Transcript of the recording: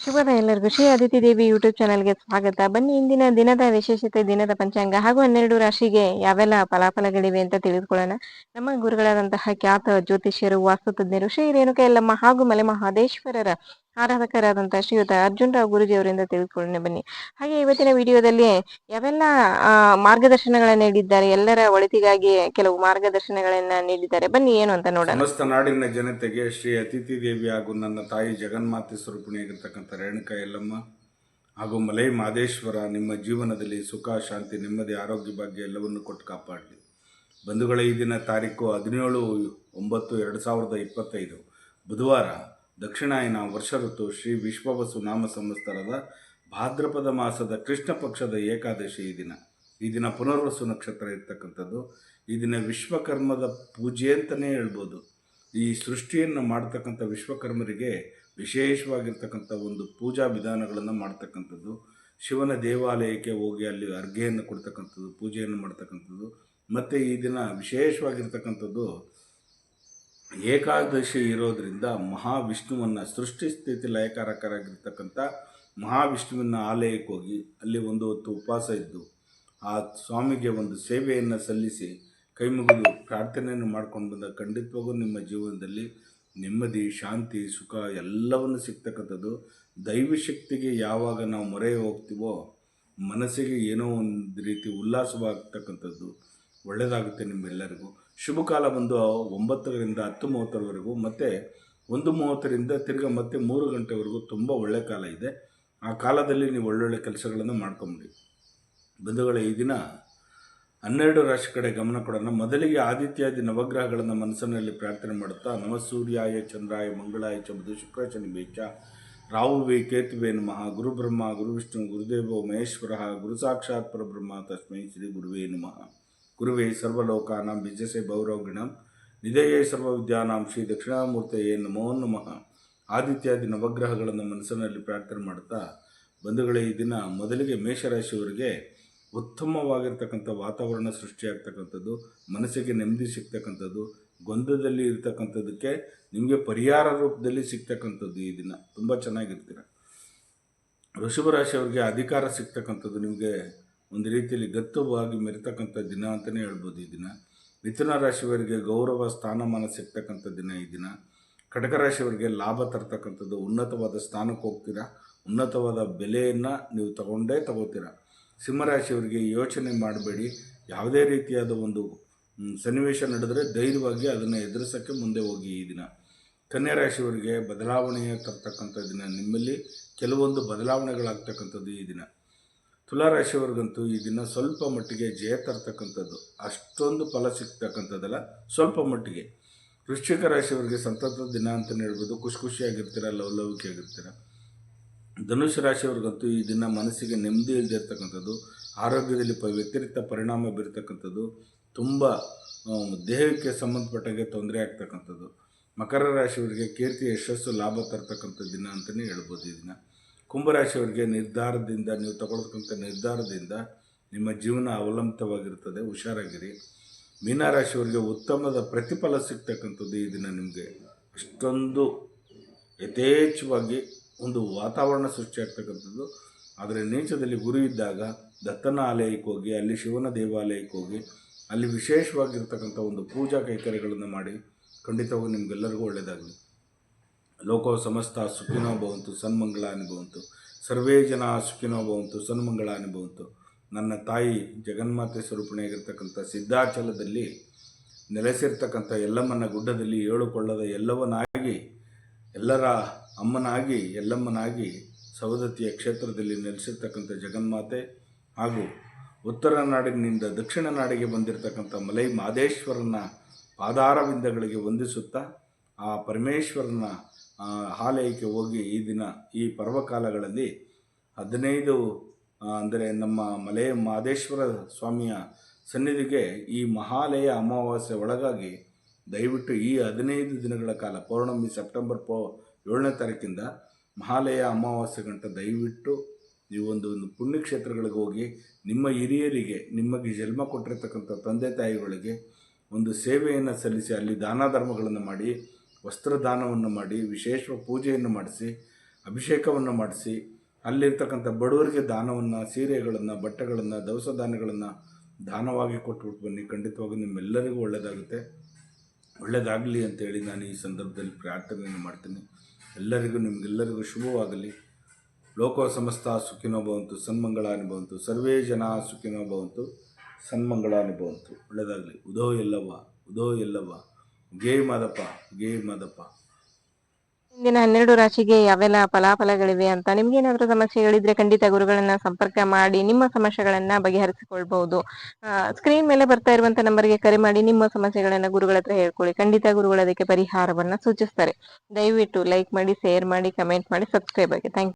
ಶುಭೋದಯ ಎಲ್ಲರಿಗೂ ಶ್ರೀ ಅದಿತಿ ದೇವಿ ಯೂಟ್ಯೂಬ್ ಚಾನಲ್ಗೆ ಸ್ವಾಗತ. ಬನ್ನಿ, ಇಂದಿನ ದಿನದ ವಿಶೇಷತೆ, ದಿನದ ಪಂಚಾಂಗ ಹಾಗೂ ಹನ್ನೆರಡು ರಾಶಿಗೆ ಯಾವೆಲ್ಲ ಫಲಾಫಲಗಳಿವೆ ಅಂತ ತಿಳಿದುಕೊಳ್ಳೋಣ. ನಮ್ಮ ಗುರುಗಳಾದಂತಹ ಖ್ಯಾತ ಜ್ಯೋತಿಷ್ಯರು, ವಾಸ್ತುತಜ್ಞರು, ಶ್ರೀ ರೇಣುಕ ಎಲ್ಲಮ್ಮ ಹಾಗೂ ಮಲೆ ಮಹದೇಶ್ವರರ ಆರಾಧಕರಾದಂತಹ ಶ್ರೀಯುತ ಅರ್ಜುನ್ ರಾವ್ ಗುರುಜಿ ಅವರಿಂದ ತಿಳಿದುಕೊಳ್ಳೋಣ ಬನ್ನಿ. ಹಾಗೆ ಇವತ್ತಿನ ವಿಡಿಯೋದಲ್ಲಿ ಯಾವೆಲ್ಲ ಮಾರ್ಗದರ್ಶನಗಳನ್ನು ನೀಡಿದ್ದಾರೆ, ಎಲ್ಲರ ಒಳಿತಿಗಾಗಿ ಕೆಲವು ಮಾರ್ಗದರ್ಶನಗಳನ್ನ ನೀಡಿದ್ದಾರೆ. ಬನ್ನಿ, ಏನು ಅಂತ ನೋಡೋಣ. ಸಮಸ್ತ ನಾಡಿನ ಜನತೆಗೆ ಶ್ರೀ ಅತಿಥಿ ದೇವಿ ಹಾಗೂ ನನ್ನ ತಾಯಿ ಜಗನ್ಮಾತೆ ಸ್ವರೂಪಿಣಿಯಾಗಿರ್ತಕ್ಕಂಥ ರೇಣುಕ ಎಲ್ಲಮ್ಮ ಹಾಗೂ ಮಲೈ ಮಾದೇಶ್ವರ ನಿಮ್ಮ ಜೀವನದಲ್ಲಿ ಸುಖ, ಶಾಂತಿ, ನೆಮ್ಮದಿ, ಆರೋಗ್ಯ ಭಾಗ್ಯ ಎಲ್ಲವನ್ನು ಕೊಟ್ಟು ಕಾಪಾಡಲಿ. ಬಂಧುಗಳ, ಈ ದಿನ ತಾರೀಕು ಹದಿನೇಳು ಒಂಬತ್ತು ಎರಡು ಸಾವಿರದ ಇಪ್ಪತ್ತೈದು. ಬುಧವಾರ ದಕ್ಷಿಣಾಯನ ವರ್ಷ ಋತು ಶ್ರೀ ವಿಶ್ವವಸು ನಾಮ ಸಂವತ್ಸರದ ಭಾದ್ರಪದ ಮಾಸದ ಕೃಷ್ಣ ಪಕ್ಷದ ಏಕಾದಶಿ ಈ ದಿನ. ಈ ದಿನ ಪುನರ್ವಸು ನಕ್ಷತ್ರ ಇರ್ತಕ್ಕಂಥದ್ದು. ಈ ದಿನ ವಿಶ್ವಕರ್ಮದ ಪೂಜೆ ಅಂತಲೇ ಹೇಳ್ಬೋದು. ಈ ಸೃಷ್ಟಿಯನ್ನು ಮಾಡ್ತಕ್ಕಂಥ ವಿಶ್ವಕರ್ಮರಿಗೆ ವಿಶೇಷವಾಗಿರ್ತಕ್ಕಂಥ ಒಂದು ಪೂಜಾ ವಿಧಾನಗಳನ್ನು ಮಾಡ್ತಕ್ಕಂಥದ್ದು. ಶಿವನ ದೇವಾಲಯಕ್ಕೆ ಹೋಗಿ ಅಲ್ಲಿ ಅರ್ಘೆಯನ್ನು ಕೊಡ್ತಕ್ಕಂಥದ್ದು, ಪೂಜೆಯನ್ನು ಮಾಡ್ತಕ್ಕಂಥದ್ದು. ಮತ್ತು ಈ ದಿನ ವಿಶೇಷವಾಗಿರ್ತಕ್ಕಂಥದ್ದು ಏಕಾದಶಿ ಇರೋದರಿಂದ ಮಹಾವಿಷ್ಣುವನ್ನು ಸೃಷ್ಟಿ ಸ್ಥಿತಿ ಲಯಕಾರಕರಾಗಿರ್ತಕ್ಕಂಥ ಮಹಾವಿಷ್ಣುವಿನ ಆಲಯಕ್ಕೆ ಹೋಗಿ ಅಲ್ಲಿ ಒಂದು ಹೊತ್ತು ಉಪವಾಸ ಇದ್ದು, ಆ ಸ್ವಾಮಿಗೆ ಒಂದು ಸೇವೆಯನ್ನು ಸಲ್ಲಿಸಿ ಕೈ ಮುಗಿದು ಪ್ರಾರ್ಥನೆಯನ್ನು ಮಾಡ್ಕೊಂಡು ಬಂದ ಖಂಡಿತವಾಗೂ ನಿಮ್ಮ ಜೀವನದಲ್ಲಿ ನೆಮ್ಮದಿ, ಶಾಂತಿ, ಸುಖ ಎಲ್ಲವನ್ನು ಸಿಗ್ತಕ್ಕಂಥದ್ದು. ದೈವಶಕ್ತಿಗೆ ಯಾವಾಗ ನಾವು ಮೊರೆ ಹೋಗ್ತೀವೋ, ಮನಸ್ಸಿಗೆ ಏನೋ ಒಂದು ರೀತಿ ಉಲ್ಲಾಸವಾಗ್ತಕ್ಕಂಥದ್ದು ಒಳ್ಳೆಯದಾಗುತ್ತೆ ನಿಮ್ಮೆಲ್ಲರಿಗೂ. ಶುಭ ಕಾಲ ಬಂದು ಒಂಬತ್ತರಿಂದ ಹತ್ತು ಮೂವತ್ತರವರೆಗೂ, ಮತ್ತು ಒಂದು ಮೂವತ್ತರಿಂದ ತಿರ್ಗಿ ಮತ್ತೆ ಮೂರು ಗಂಟೆವರೆಗೂ ತುಂಬ ಒಳ್ಳೆಯ ಕಾಲ ಇದೆ. ಆ ಕಾಲದಲ್ಲಿ ನೀವು ಒಳ್ಳೊಳ್ಳೆ ಕೆಲಸಗಳನ್ನು ಮಾಡ್ಕೊಂಬಿಡಿ. ಬಂಧುಗಳ, ಈ ದಿನ ಹನ್ನೆರಡು ರಾಶಿ ಕಡೆ ಗಮನ ಕೊಡೋಣ. ಮೊದಲಿಗೆ ಆದಿತ್ಯಾದಿ ನವಗ್ರಹಗಳನ್ನು ಮನಸ್ಸಿನಲ್ಲಿ ಪ್ರಾರ್ಥನೆ ಮಾಡುತ್ತಾ, ನಮ ಸೂರ್ಯಾಯ, ಚಂದ್ರಾಯ, ಮಂಗಳಾಯ, ಚ ಬುಧ, ಶುಕ್ರ, ಶನಿ ಬೇಚ ರಾಹುವೇ ಕೇತುವೆ ನಮಃ ಗುರು ಬ್ರಹ್ಮ, ಗುರು ವಿಷ್ಣು, ಗುರುದೇವೋ, ಮಹೇಶ್ವರ, ಗುರು ಸಾಕ್ಷಾತ್ ಪರಬ್ರಹ್ಮ, ತಸ್ಮೈ ಶ್ರೀ ಗುರುವೇ ನಮಃ. ಗುರುವೇ ಸರ್ವಲೋಕಾನಾಂ ಬಿಜಸೆ ಭೌರೋಗಿಣಂ ನಿಧಯೇ ಸರ್ವವಿದ್ಯಾನಾಂ ಶ್ರೀ ದಕ್ಷಿಣಾಮೂರ್ತಿಯೇ ನಮೋ ನಮಃ. ಆದಿತ್ಯಾದಿ ನವಗ್ರಹಗಳನ್ನು ಮನಸ್ಸಿನಲ್ಲಿ ಪ್ರಾರ್ಥನೆ ಮಾಡುತ್ತಾ ಬಂಧುಗಳೇ, ಈ ದಿನ ಮೊದಲಿಗೆ ಮೇಷರಾಶಿಯವರಿಗೆ ಉತ್ತಮವಾಗಿರ್ತಕ್ಕಂಥ ವಾತಾವರಣ ಸೃಷ್ಟಿಯಾಗ್ತಕ್ಕಂಥದ್ದು, ಮನಸ್ಸಿಗೆ ನೆಮ್ಮದಿ ಸಿಗ್ತಕ್ಕಂಥದ್ದು ಗೊಂದದಲ್ಲಿ ಇರ್ತಕ್ಕಂಥದ್ದಕ್ಕೆ ನಿಮಗೆ ಪರಿಹಾರ ರೂಪದಲ್ಲಿ ಸಿಗ್ತಕ್ಕಂಥದ್ದು ಈ ದಿನ. ತುಂಬ ಚೆನ್ನಾಗಿರ್ತೀರ. ವೃಷಭ ರಾಶಿಯವರಿಗೆ ಅಧಿಕಾರ ಸಿಗ್ತಕ್ಕಂಥದ್ದು ನಿಮಗೆ ಒಂದು ರೀತಿಯಲ್ಲಿ ಗತ್ತವಾಗಿ ಮೆರಿತಕ್ಕಂಥ ದಿನ ಅಂತಲೇ ಹೇಳ್ಬೋದು ಈ ದಿನ. ಮಿಥುನ ರಾಶಿಯವರಿಗೆ ಗೌರವ ಸ್ಥಾನಮಾನ ಸಿಗ್ತಕ್ಕಂಥ ದಿನ ಈ ದಿನ. ಕಟಕ ರಾಶಿಯವರಿಗೆ ಲಾಭ ತರ್ತಕ್ಕಂಥದ್ದು ಉನ್ನತವಾದ ಸ್ಥಾನಕ್ಕೆ ಹೋಗ್ತೀರಾ? ಉನ್ನತವಾದ ಬೆಲೆಯನ್ನು ನೀವು ತಗೊಂಡೇ ತಗೋತೀರಾ? ಸಿಂಹರಾಶಿಯವರಿಗೆ ಯೋಚನೆ ಮಾಡಬೇಡಿ. ಯಾವುದೇ ರೀತಿಯಾದ ಒಂದು ಸನ್ನಿವೇಶ ನಡೆದರೆ ಧೈರ್ಯವಾಗಿ ಅದನ್ನು ಎದುರಿಸೋಕ್ಕೆ ಮುಂದೆ ಹೋಗಿ ಈ ದಿನ. ಕನ್ಯಾ ರಾಶಿಯವರಿಗೆ ಬದಲಾವಣೆಯ ತರ್ತಕ್ಕಂಥ ದಿನ ನಿಮ್ಮಲ್ಲಿ. ಕೆಲವೊಂದು ಬದಲಾವಣೆಗಳಾಗ್ತಕ್ಕಂಥದ್ದು ಈ ದಿನ. ತುಲಾ ರಾಶಿಯವರಿಗಂತೂ ಈ ದಿನ ಸ್ವಲ್ಪ ಮಟ್ಟಿಗೆ ಜಯ ತರ್ತಕ್ಕಂಥದ್ದು, ಅಷ್ಟೊಂದು ಫಲ ಸಿಗ್ತಕ್ಕಂಥದ್ದಲ್ಲ, ಸ್ವಲ್ಪ ಮಟ್ಟಿಗೆ. ವೃಶ್ಚಿಕ ರಾಶಿಯವರಿಗೆ ಸಂತತ ದಿನ ಅಂತಲೇ ಹೇಳ್ಬೋದು, ಖುಷಿ ಖುಷಿಯಾಗಿರ್ತೀರ, ಲವಲವಿಕೆಯಾಗಿರ್ತೀರ. ಧನುಷ್ಯ ರಾಶಿಯವ್ರಿಗಂತೂ ಈ ದಿನ ಮನಸ್ಸಿಗೆ ನೆಮ್ಮದಿ ಇಲ್ಲದಿರ್ತಕ್ಕಂಥದ್ದು ಆರೋಗ್ಯದಲ್ಲಿ ಪ ವ್ಯತಿರಿಕ್ತ ಪರಿಣಾಮ ಬೀರ್ತಕ್ಕಂಥದ್ದು, ತುಂಬ ದೇಹಕ್ಕೆ ಸಂಬಂಧಪಟ್ಟಾಗೆ ತೊಂದರೆ ಆಗ್ತಕ್ಕಂಥದ್ದು. ಮಕರ ರಾಶಿಯವರಿಗೆ ಕೀರ್ತಿ, ಯಶಸ್ಸು, ಲಾಭ ತರ್ತಕ್ಕಂಥ ದಿನ ಅಂತಲೇ ಹೇಳ್ಬೋದು ಈ ದಿನ. ಕುಂಭರಾಶಿಯವರಿಗೆ ನಿರ್ಧಾರದಿಂದ, ನೀವು ತಗೊಳ್ತಕ್ಕಂಥ ನಿರ್ಧಾರದಿಂದ ನಿಮ್ಮ ಜೀವನ ಅವಲಂಬಿತವಾಗಿರ್ತದೆ ಹುಷಾರಾಗಿರಿ. ಮೀನರಾಶಿಯವರಿಗೆ ಉತ್ತಮದ ಪ್ರತಿಫಲ ಸಿಗ್ತಕ್ಕಂಥದ್ದು ಈ ದಿನ ನಿಮಗೆ. ಅಷ್ಟೊಂದು ಯಥೇಚ್ಛವಾಗಿ ಒಂದು ವಾತಾವರಣ ಸೃಷ್ಟಿಯಾಗ್ತಕ್ಕಂಥದ್ದು ಆದರೆ ನೀಚದಲ್ಲಿ ಗುರು ಇದ್ದಾಗ ದತ್ತನ ಆಲಯಕ್ಕೆ ಹೋಗಿ, ಅಲ್ಲಿ ಶಿವನ ದೇವಾಲಯಕ್ಕೆ ಹೋಗಿ, ಅಲ್ಲಿ ವಿಶೇಷವಾಗಿರ್ತಕ್ಕಂಥ ಒಂದು ಪೂಜಾ ಕೈಕರ್ಯಗಳನ್ನು ಮಾಡಿ ಖಂಡಿತವಾಗಿ ನಿಮಗೆಲ್ಲರಿಗೂ ಒಳ್ಳೆಯದಾಗಲಿ. ಲೋಕೋ ಸಮಸ್ತ ಸುಖಿನೋ ಭವಂತು, ಸನ್ಮಂಗಳಾನಿ ಭವಂತು. ಸರ್ವೇ ಜನ ಸುಖಿನೋ ಭವಂತು, ಸನ್ಮಂಗಳಾನಿ ಭವಂತು. ನನ್ನ ತಾಯಿ ಜಗನ್ಮಾತೆ ಸ್ವರೂಪಣೆಯಾಗಿರ್ತಕ್ಕಂಥ ಸಿದ್ಧಾಚಲದಲ್ಲಿ ನೆಲೆಸಿರ್ತಕ್ಕಂಥ ಎಲ್ಲಮ್ಮನ ಗುಡ್ಡದಲ್ಲಿ ಏಳುಕೊಳ್ಳದ ಎಲ್ಲವನಾಗಿ, ಎಲ್ಲರ ಅಮ್ಮನಾಗಿ ಎಲ್ಲಮ್ಮನಾಗಿ ಸವದತ್ತಿಯ ಕ್ಷೇತ್ರದಲ್ಲಿ ನೆಲೆಸಿರ್ತಕ್ಕಂಥ ಜಗನ್ಮಾತೆ ಹಾಗೂ ಉತ್ತರ ನಾಡಿನಿಂದ ದಕ್ಷಿಣ ನಾಡಿಗೆ ಬಂದಿರತಕ್ಕಂಥ ಮಲೈ ಮಾದೇಶ್ವರನ ಪಾದಾರವಿಂದಗಳಿಗೆ ವಂದಿಸುತ್ತಾ, ಆ ಪರಮೇಶ್ವರನ ಆಲಯಕ್ಕೆ ಹೋಗಿ ಈ ದಿನ, ಈ ಪರ್ವಕಾಲಗಳಲ್ಲಿ ಹದಿನೈದು ಅಂದರೆ ನಮ್ಮ ಮಲೆಯ ಮಾದೇಶ್ವರ ಸ್ವಾಮಿಯ ಸನ್ನಿಧಿಗೆ ಈ ಮಹಾಲಯ ಅಮಾವಾಸ್ಯೆ ಒಳಗಾಗಿ ದಯವಿಟ್ಟು ಈ ಹದಿನೈದು ದಿನಗಳ ಕಾಲ, ಪೌರ್ಣಮಿ ಸೆಪ್ಟೆಂಬರ್ ಪೋ, ಏಳನೇ ತಾರೀಕಿಂದ ಮಹಾಲಯ ಅಮಾವಾಸ್ಯೆ ಗಂಟ ದಯವಿಟ್ಟು ನೀವು ಒಂದು ಒಂದು ಪುಣ್ಯಕ್ಷೇತ್ರಗಳಿಗೆ ಹೋಗಿ, ನಿಮ್ಮ ಹಿರಿಯರಿಗೆ, ನಿಮಗೆ ಜನ್ಮ ಕೊಟ್ಟಿರ್ತಕ್ಕಂಥ ತಂದೆ ತಾಯಿಗಳಿಗೆ ಒಂದು ಸೇವೆಯನ್ನು ಸಲ್ಲಿಸಿ, ಅಲ್ಲಿ ದಾನ ಧರ್ಮಗಳನ್ನು ಮಾಡಿ ವಸ್ತ್ರದಾನವನ್ನು ಮಾಡಿ, ವಿಶೇಷ ಪೂಜೆಯನ್ನು ಮಾಡಿಸಿ, ಅಭಿಷೇಕವನ್ನು ಮಾಡಿಸಿ, ಅಲ್ಲಿರ್ತಕ್ಕಂಥ ಬಡವರಿಗೆ ದಾನವನ್ನು, ಸೀರೆಗಳನ್ನು, ಬಟ್ಟೆಗಳನ್ನು, ದವಸ ಧಾನ್ಯಗಳನ್ನು ದಾನವಾಗಿ ಕೊಟ್ಬಿಟ್ಟು ಬನ್ನಿ. ಖಂಡಿತವಾಗಿ ನಿಮ್ಮೆಲ್ಲರಿಗೂ ಒಳ್ಳೆಯದಾಗುತ್ತೆ ಒಳ್ಳೆಯದಾಗಲಿ ಅಂತೇಳಿ ನಾನು ಈ ಸಂದರ್ಭದಲ್ಲಿ ಪ್ರಾರ್ಥನೆಯನ್ನು ಮಾಡ್ತೀನಿ. ಎಲ್ಲರಿಗೂ, ನಿಮಗೆಲ್ಲರಿಗೂ ಶುಭವಾಗಲಿ. ಲೋಕ ಸಮಸ್ತ ಸುಖಿನೋ ಭವಂತು, ಸನ್ಮಂಗಳಾನಿ ಭವಂತು, ಸರ್ವೇ ಜನ ಸುಖಿನೋ ಭವಂತು, ಸನ್ಮಂಗಳಾನಿ ಭವಂತು. ಒಳ್ಳೆಯದಾಗಲಿ ಉದೋ ಎಲ್ಲವ ಉದೋ ಎಲ್ಲವ್ವ. ಗೇ ಮಾದಪ್ಪ ಗೇ ಮಾದಪ್ಪ. ಇಂದಿನ ಹನ್ನೆರಡು ರಾಶಿಗೆ ಯಾವೆಲ್ಲ ಫಲಾಫಲಗಳಿವೆ ಅಂತ ನಿಮ್ಗೆ ಏನಾದ್ರೂ ಸಮಸ್ಯೆಗಳಿದ್ರೆ ಖಂಡಿತ ಗುರುಗಳನ್ನ ಸಂಪರ್ಕ ಮಾಡಿ, ನಿಮ್ಮ ಸಮಸ್ಯೆಗಳನ್ನ ಬಗೆಹರಿಸಿಕೊಳ್ಬಹುದು. ಸ್ಕ್ರೀನ್ ಮೇಲೆ ಬರ್ತಾ ಇರುವಂತ ನಂಬರ್ಗೆ ಕರೆ ಮಾಡಿ, ನಿಮ್ಮ ಸಮಸ್ಯೆಗಳನ್ನ ಗುರುಗಳ ಹತ್ರ ಹೇಳ್ಕೊಳ್ಳಿ. ಖಂಡಿತ ಗುರುಗಳು ಅದಕ್ಕೆ ಪರಿಹಾರವನ್ನ ಸೂಚಿಸ್ತಾರೆ. ದಯವಿಟ್ಟು ಲೈಕ್ ಮಾಡಿ ಶೇರ್ ಮಾಡಿ ಕಮೆಂಟ್ ಮಾಡಿ ಸಬ್ಸ್ಕ್ರೈಬ್ ಆಗಿ. ಥ್ಯಾಂಕ್